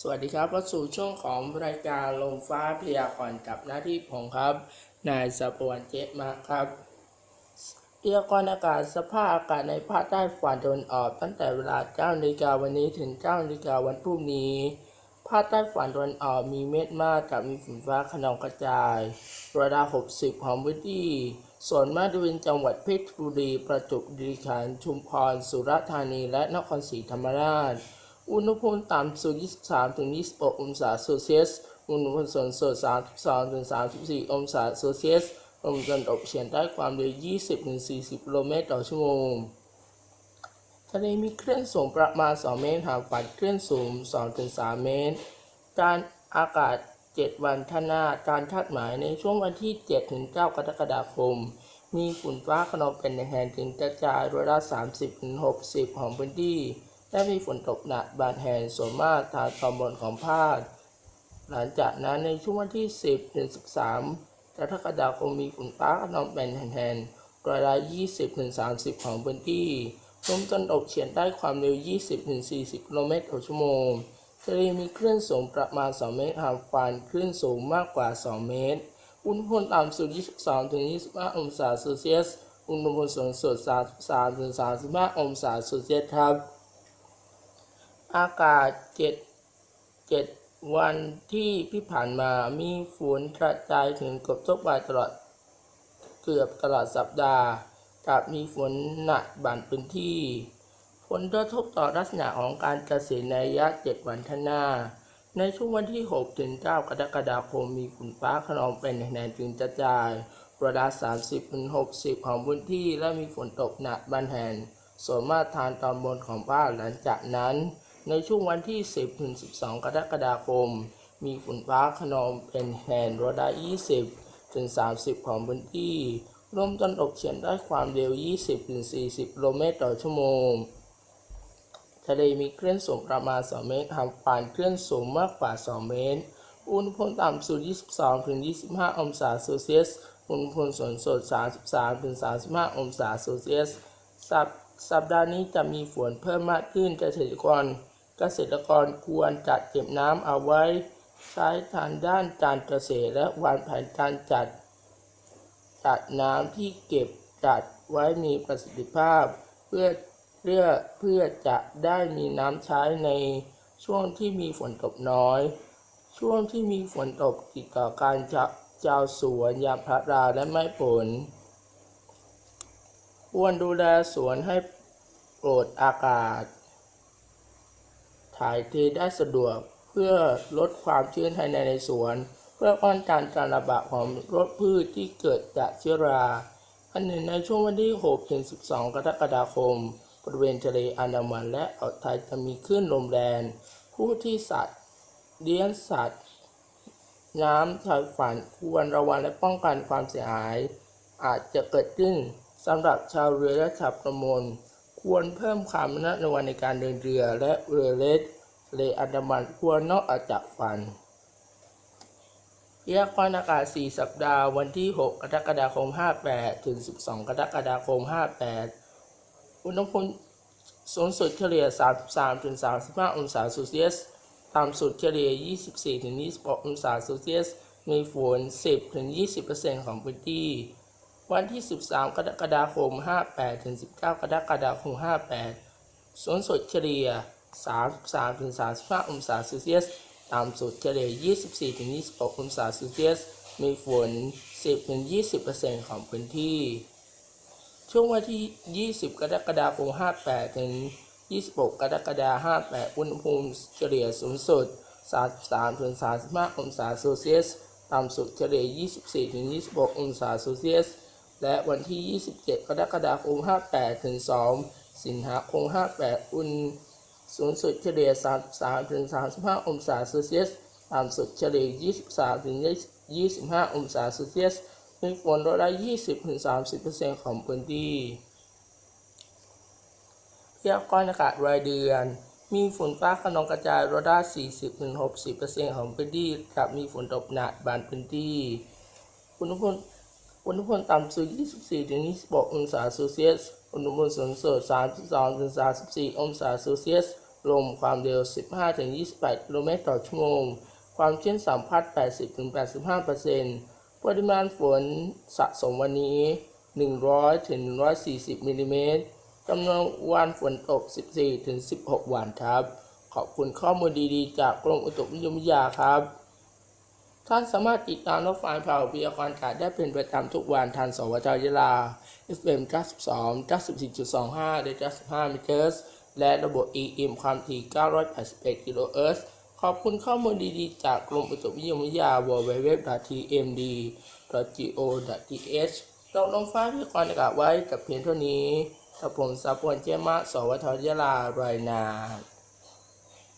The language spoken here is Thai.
สวัสดีครับเข้าสู่ช่วงของรายการลมฟ้าพยากรณ์กับหน้าที่ผมครับ นายสปวนเจมาครับพยากรณ์อากาศสภาพอากาศในภาคใต้ฝั่งตะวันออก ตั้งแต่เวลา9นาฬิกาวันนี้ถึง9นาฬิกาวันพรุ่งนี้ ภาคใต้ฝั่งตะวันออกมีเมฆมากกับมีฝนฟ้าขนองกระจายระดับ60 ของพื้นที่ ส่วนมากบริเวณจังหวัดเพชรบุรี ประจวบคีรีขันธ์ชุมพร สุราษฎร์ธานี และนครศรีธรรมราช อุณหภูมิต่ำสุด 23 ถึง 26 องศาเซลเซียส อุณหภูมิสูงสุด 32 ถึง 34 องศาเซลเซียสลมตะวันตกเฉียงใต้ความเร็ว 20 ถึง 40 กิโลเมตรต่อชั่วโมง ทะเลมีคลื่นสูงประมาณ 2 เมตร หางฝั่งคลื่นสูง2-3เมตร การอากาศ 7 วันท่าหน้า การคาดหมายในช่วงวันที่7-9กรกฎาคม มีฝนฟ้าขนองเป็นแห่งถึงกระจายร้อยละ 30-60 ของพื้นที่ และมีฝนตกหนักบางแห่ส่วนมากทางตอนบนของภาค หลังจากนั้นในช่วงวันที่ 10ถึง13กรกฎาคมมีฝนฟ้าขนองเป็นแห่งๆร้อยละ20ถึง30 ของพื้นที่ลมตะวันตกเฉียงใต้ความเร็ว 20ถึง40 กิโลเมตรต่อชั่วโมงทะเลมีคลื่นสูงประมาณ 2 เมตรห่างฝั่งคลื่นสูงมากกว่า 2 เมตร อุณหภูมิต่ำสุด 22ถึง25 องศาเซลเซียส อุณหภูมิสูงสุด 33ถึง35 องศาเซลเซียสครับ อากาศ7 7วันที่ที่ผ่านมามีฝนกระจายถึงเกือบทุกวันตลอด เกือบตลอดสัปดาห์กับมีฝนหนักบางพื้นที่ ผลกระทบต่อลักษณะของการเกษตรในระยะ7วันข้างหน้า ในช่วงวันที่6ถึง9กรกฎาคมมีฝนฟ้าขนองเป็นแน่งถึงกระจายระดับ30ถึง60 ของพื้นที่และมีฝนตกหนักบางแห่งส่วนมากทางตอนบนของภาคหลังจากนั้น ในช่วงวันที่ 10ถึง12 กรกฎาคม มีฝนฟ้าขนองเป็นแห่งระดับ20ถึง30 ของพื้นที่ลมตะวันตกเฉียงใต้ความเร็ว 20ถึง40กิโลเมตรต่อชั่วโมง ทะเลมีคลื่นสูงประมาณ 2 เมตรห่างฝั่งคลื่นสูงมากกว่า 2 เมตร อุณหภูมิต่ำสุด 22ถึง25 องศาเซลเซียส อุณหภูมิสูงสุด 33ถึง35 องศาเซลเซียสสัปสัปดาห์นี้จะมีฝนเพิ่มมากขึ้นเกษตรกร เกษตรกรควรจัดเก็บน้ำเอาไว้ ใช้ทางด้านการเกษตรและวางแผนการจัด จัดน้ำที่เก็บจัดไว้มีประสิทธิภาพ เพื่อเพื่อเพื่อจะได้มีน้ำใช้ในช่วงที่มีฝนตกน้อย ช่วงที่มีฝนตกติดต่อการจะเจ้าสวนยางพาราและไม้ผล ควรดูแลสวนให้โปรดอากาศ ถ่ายเทได้สะดวกเพื่อลดความชื้นภายในในสวน เพื่อป้องกันการระบาดของโรคพืชที่เกิดจากเชื้อราอันหนึ่งในช่วงวันที่6ถึง12 กรกฎาคม บริเวณทะเลอันดามันและอ่าวไทยจะมีคลื่นลมแรงผู้ที่สัตว์เลี้ยงสัตว์ น้ำชายฝั่งควรระวังและป้องกันความเสียหาย อาจจะเกิดขึ้นสำหรับชาวเรือและชาวประมง ควรเพิ่มความระมัดระวังในการเดินเรือและเรือเล็กเลอันดามันควรนอกออกจากฝั่งพยากรณ์อากาศ 4 สัปดาห์ วันที่ 6 กรกฎาคม 58 ถึง 12 กรกฎาคม 58 อุณหภูมิสูงสุดเฉลี่ย 33 ถึง 35 องศาเซลเซียส ต่ำสุดเฉลี่ย 24 ถึง 26 องศาเซลเซียส มีฝน 10 ถึง 20%ของพื้นที่ วันที่ 13 กรกฎาคม 58 ถึง 19 กรกฎาคม 58 สูงสุดเฉลี่ย 33 ถึง 35 องศาเซลเซียส ต่ำสุดเฉลี่ย 24 ถึง 26 องศาเซลเซียส มีฝน 10 ถึง 20%ของพื้นที่ ช่วงวันที่ 20 กรกฎาคม 58 ถึง 26 กรกฎาคม 58 อุณหภูมิเฉลี่ยสูงสุด 33 ถึง 35 องศาเซลเซียส ต่ำสุดเฉลี่ย 24 ถึง 26 องศาเซลเซียส และวันที่ 27 กรกฎาคม 58 ถึง 2 สิงหาคม 58 อุณสูงสุดเฉลี่ย 33 ถึง 35 องศาเซลเซียส ต่ำสุดเฉลี่ย 23 ถึง 25 องศาเซลเซียสมีฝนร้อยละ 20 ถึง 30%ของพื้นที่พยากรณ์อากาศรายเดือน มีฝนฟ้าขนองกระจายร้อยละ 40 ถึง 60%ของพื้นที่กับมีฝนตกหนักบางพื้นที่อุณหภูมิ อุณหภูมิต่ำสุด 24ถึง26องศาเซลเซียส อุณหภูมิสูงสุด 32ถึง34 องศาเซลเซียส ลมความเร็ว 15-28กิโลเมตรต่อชั่วโมง ความชื้นสัมพัทธ์80-85%ปริมาณฝนสะสมวันนี้ 100-140มิลลิเมตรจำนวนวันฝนตก 14-16 วันครับ ขอบคุณข้อมูลดีๆ จากกรมอุตุนิยมวิทยาครับ ท่านสามารถติดตามรับฟังข่าวพยากรณ์อากาศได้เป็นประจำทุกวันทางสวทยาลา FM 92 94.25และ95เมกะเฮิรตซ์และระบบ EM ความถี่ 981 กิโลเฮิรตซ์ ขอบคุณข้อมูลดีๆ จากกรมอุตุนิยมวิทยา www.tmd.go.th ตกลงฟ้าพยากรณ์อากาศไว้กับเพียงเท่านี้ถ้าผมสาพลเจยมะสวทยาลารายงาน